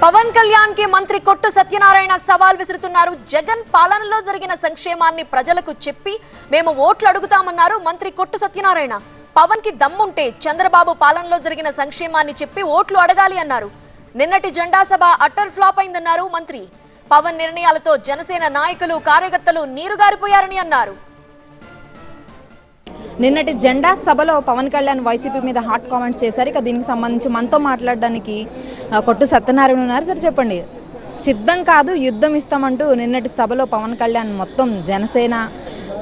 పవన్ కళ్యాణ్కి మంత్రి కొట్టు సత్యనారాయణ సవాల్ విసురుతున్నారు. జగన్ పాలనలో జరిగిన సంక్షేమాన్ని ప్రజలకు చెప్పి మేము ఓట్లు అడుగుతామన్నారు మంత్రి కొట్టు సత్యనారాయణ. పవన్కి దమ్ముంటే చంద్రబాబు పాలనలో జరిగిన సంక్షేమాన్ని చెప్పి ఓట్లు అడగాలి అన్నారు. నిన్నటి జెండా సభ అట్టర్ ఫ్లాప్ అయిందన్నారు మంత్రి. పవన్ నిర్ణయాలతో జనసేన నాయకులు కార్యకర్తలు నీరుగారిపోయారని అన్నారు. నిన్నటి జెండా సభలో పవన్ కళ్యాణ్ వైసీపీ మీద హాట్ కామెంట్స్ చేశారు. ఇక దీనికి సంబంధించి మనతో మాట్లాడడానికి ఆ, కొట్టు సత్యనారాయణ ఉన్నారు. సరే చెప్పండి. సిద్ధం కాదు యుద్ధం ఇస్తామంటూ నిన్నటి సభలో పవన్ కళ్యాణ్ మొత్తం జనసేన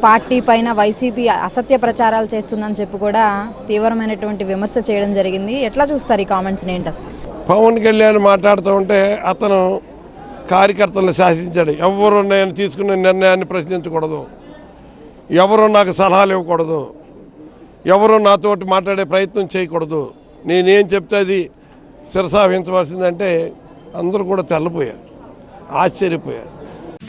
పార్టీ పైన వైసీపీ అసత్య ప్రచారాలు చేస్తుందని చెప్పి కూడా తీవ్రమైనటువంటి విమర్శ చేయడం జరిగింది. ఎట్లా చూస్తారు ఈ కామెంట్స్ని ఏంటి అసలు? పవన్ కళ్యాణ్ మాట్లాడుతూ ఉంటే అతను కార్యకర్తలను శాసించాడు. ఎవరు నేను తీసుకున్న నిర్ణయాన్ని ప్రశ్నించకూడదు. ఎవరు నాకు సలహాలు ఇవ్వకూడదు. ఎవరు నాతోటి మాట్లాడే ప్రయత్నం చేయకూడదు. నేనేం చెప్తే అది శిరసావించవలసిందంటే అందరూ కూడా తెల్లపోయారు ఆశ్చర్యపోయారు.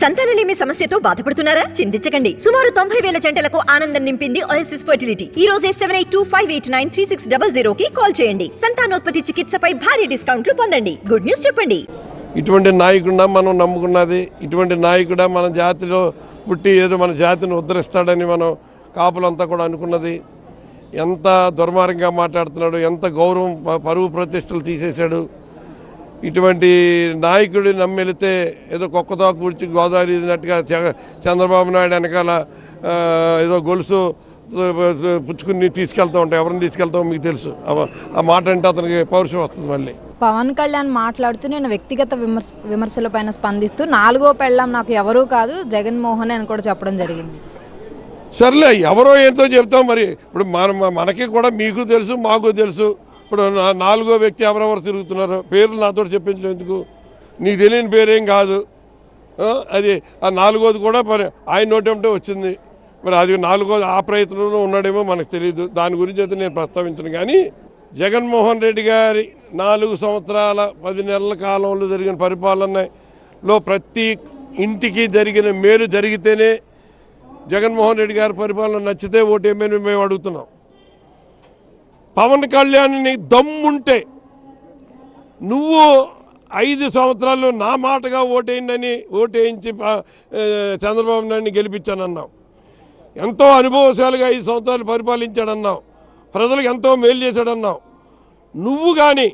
సంతానలేమి సమస్యతో బాధపడుతున్నారా? చింతించకండి. సుమారు తొంభై వేల జంటలకు ఆనందం నింపింది ఓఎస్ఎస్ ఫర్టిలిటీ ఈ రోజే seven eight two five eight nine three six double zero కి కాల్ చేయండి. సంతానోత్పత్తి చికిత్సపై భారీ డిస్కౌంట్లు పొందండి. గుడ్ న్యూస్ చెప్పండి. ఇటువంటి నాయకుడా మనం నమ్ముకున్నది. ఇటువంటి నాయకుడా మన జాతిలో పుట్టి ఏదో మన జాతిని ఉద్ధరిస్తాడని మనం కాపులంతా కూడా అనుకున్నది. ఎంత దుర్మార్గంగా మాట్లాడుతున్నాడు ఎంత గౌరవం పరువు ప్రతిష్టలు తీసేశాడు. ఇటువంటి నాయకుడు నమ్మెళితే ఏదో కుక్కతో కూర్చి గోదావరి ఇదినట్టుగా చ- చంద్రబాబు నాయుడు వెనకాల ఏదో గొలుసు పుచ్చుకుని తీసుకెళ్తూ ఉంటాయి. ఎవరిని తీసుకెళ్తావు మీకు తెలుసు. ఆ- ఆ మాట అంటే అతనికి పౌరుషం వస్తుంది మళ్ళీ. పవన్ కళ్యాణ్ మాట్లాడుతూ నేను వ్యక్తిగత విమర్శ విమర్శలపైన స్పందిస్తూ నాలుగో పెళ్ళం నాకు ఎవరూ కాదు జగన్మోహన్ అని కూడా చెప్పడం జరిగింది. సర్లే ఎవరో ఏంటో చెప్తాం మరి. ఇప్పుడు మన మనకి కూడా మీకు తెలుసు మాకు తెలుసు. ఇప్పుడు నా- నాలుగో వ్యక్తి ఎవరెవరు తిరుగుతున్నారు? పేర్లు నాతో చెప్పించడం ఎందుకు? నీకు తెలియని పేరేం కాదు. అది ఆ నాలుగోది కూడా మరి ఆయన నోటేమిటో వచ్చింది. మరి అది నాలుగోది ఆ ప్రయత్నంలో ఉన్నాడేమో మనకు తెలియదు. దాని గురించి అయితే నేను ప్రస్తావించను. కానీ జగన్మోహన్ రెడ్డి గారి నాలుగు సంవత్సరాల పది నెలల కాలంలో జరిగిన పరిపాలనలో ప్రతి ఇంటికి జరిగిన మేలు జరిగితేనే జగన్మోహన్ రెడ్డి గారి పరిపాలన నచ్చితే ఓటేమని మేము అడుగుతున్నాం. పవన్ కళ్యాణ్ని దమ్ముంటే నువ్వు ఐదు సంవత్సరాలు నా మాటగా ఓటేయండి ఓటేయించి చంద్రబాబు నాయుడిని గెలిపించానన్నావు. ఎంతో అనుభవశాలుగా ఐదు సంవత్సరాలు పరిపాలించాడన్నావు. ప్రజలకు ఎంతో మేలు చేశాడన్నావు. నువ్వు కానీ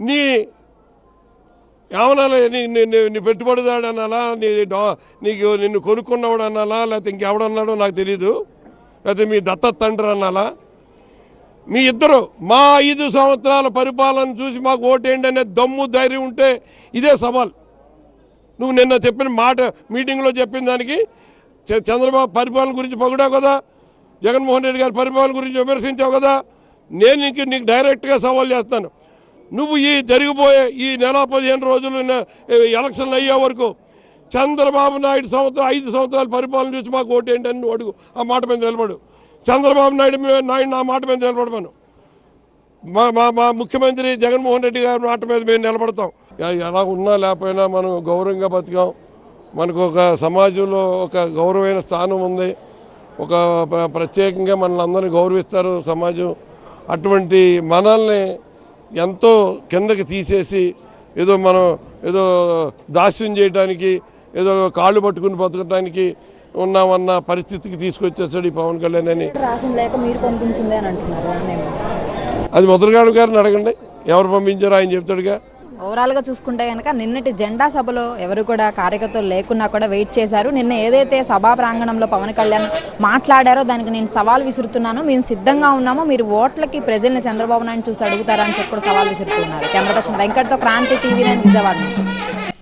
నీ ఏమన్నా నీ నీ- పెట్టుబడిదాడు అనాలా నీ నీకు నిన్ను కొనుక్కున్నవాడు అనాలా లేకపోతే ఇంకెవడన్నాడో నాకు తెలీదు. లేకపోతే మీ దత్త తండ్రి అనాలా మీ ఇద్దరు మా ఐదు సంవత్సరాల పరిపాలన చూసి మాకు ఓటేయండి అనే దమ్ము ధైర్యం ఉంటే ఇదే సవాల్. నువ్వు నిన్న చెప్పిన మాట మీటింగ్లో చెప్పిన దానికి చ- చంద్రబాబు పరిపాలన గురించి పొగిడావు కదా? జగన్మోహన్ రెడ్డి గారి పరిపాలన గురించి విమర్శించావు కదా? నేను ఇంక నీకు డైరెక్ట్గా సవాల్ చేస్తాను. నువ్వు ఈ జరిగిపోయే ఈ నెల పదిహేను రోజులు ఎలక్షన్లు అయ్యే వరకు చంద్రబాబు నాయుడు సంవత్సరం ఐదు సంవత్సరాల పరిపాలన చూసి మాకు ఓటేంటి అని అడుగు ఆ మాట మీద నిలబడు. చంద్రబాబు నాయుడు నాయుడు నా మాట మీద నిలబడమను మా మా మా ముఖ్యమంత్రి జగన్మోహన్ రెడ్డి గారి మాట మీద మేము నిలబడతాం. ఎలా ఉన్నా లేకపోయినా మనం గౌరవంగా బతికాం. మనకు ఒక సమాజంలో ఒక గౌరవమైన స్థానం ఉంది. ఒక ప్రత్యేకంగా మనల్ని అందరినీ గౌరవిస్తారు సమాజం. అటువంటి మనల్ని ఎంతో కిందకి తీసేసి ఏదో మనం ఏదో దాస్యం చేయడానికి ఏదో కాళ్ళు పట్టుకుని బతకడానికి ఉన్నామన్న పరిస్థితికి తీసుకొచ్చేసాడు ఈ పవన్ కళ్యాణ్ అని. అది మొదలుగాడు గారిని అడగండి. ఎవరు పంపించారో ఆయన చెప్తాడుగా. ఓవరాల్గా చూసుకుంటే కనుక నిన్నటి జెండా సభలో ఎవరు కూడా కార్యకర్తలు లేకున్నా కూడా వెయిట్ చేశారు. నిన్న ఏదైతే సభా ప్రాంగణంలో పవన్ కళ్యాణ్ మాట్లాడారో దానికి నేను సవాల్ విసురుతున్నాను. మేము సిద్ధంగా ఉన్నాము. మీరు ఓట్లకి ప్రజల్ని చంద్రబాబు నాయుడు చూసి అడుగుతారా అని చెప్పి కూడా సవాల్ విసురుతున్నారు. కెమెరా పర్సన్ వెంకట్తో క్రాంతి టీవీ నేను విజయవాడ నుంచి.